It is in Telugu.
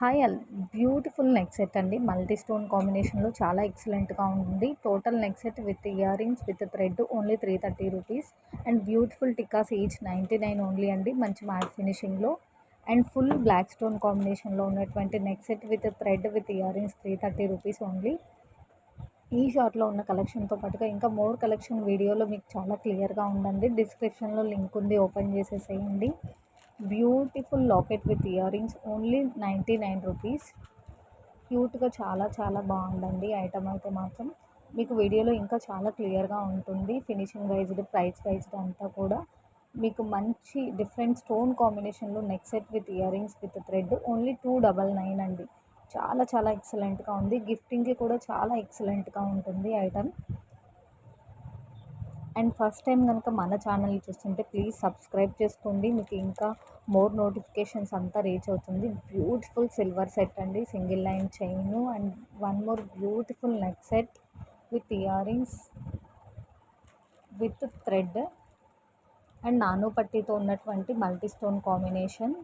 Hi all beautiful neck set అండి. మల్టీ స్టోన్ కాంబినేషన్లో చాలా ఎక్సలెంట్గా ఉంది. Total neck set with ear rings with thread only three thirty rupees. And beautiful tikkas each ninety nine only అండి మంచి మ్యాట్ ఫినిషింగ్లో. అండ్ ఫుల్ బ్లాక్ స్టోన్ కాంబినేషన్లో ఉన్నటువంటి neck set with thread with earrings three thirty rupees only. ఈ షార్ట్లో ఉన్న కలెక్షన్తో పాటుగా ఇంకా మోర్ కలెక్షన్ వీడియోలో మీకు చాలా క్లియర్గా ఉందండి. డిస్క్రిప్షన్లో లింక్ ఉంది ఓపెన్ చేసేసేయండి. Beautiful locket with earrings only ninety nine rupees. క్యూట్గా చాలా చాలా బాగుందండి. ఐటమ్ అయితే మాత్రం మీకు వీడియోలో ఇంకా చాలా క్లియర్గా ఉంటుంది. ఫినిషింగ్ వైజ్డ్ ప్రైస్ వైజ్డ్ అంతా కూడా మీకు మంచి డిఫరెంట్ స్టోన్ కాంబినేషన్లో neck set with earrings with thread only two double nine అండి. చాలా చాలా ఎక్సలెంట్గా ఉంది. గిఫ్టింగ్కి కూడా చాలా ఎక్సలెంట్గా ఉంటుంది ఐటమ్. అండ్ ఫస్ట్ టైం కనుక మన ఛానల్ చూస్తుంటే ప్లీజ్ సబ్స్క్రైబ్ చేసుకోండి. మీకు ఇంకా మోర్ నోటిఫికేషన్స్ అంతా రీచ్ అవుతుంది. బ్యూటిఫుల్ సిల్వర్ సెట్ అండి. Single line chain and one more beautiful neck set with earrings with thread and నాను పట్టీతో ఉన్నటువంటి మల్టీ స్టోన్ కాంబినేషన్.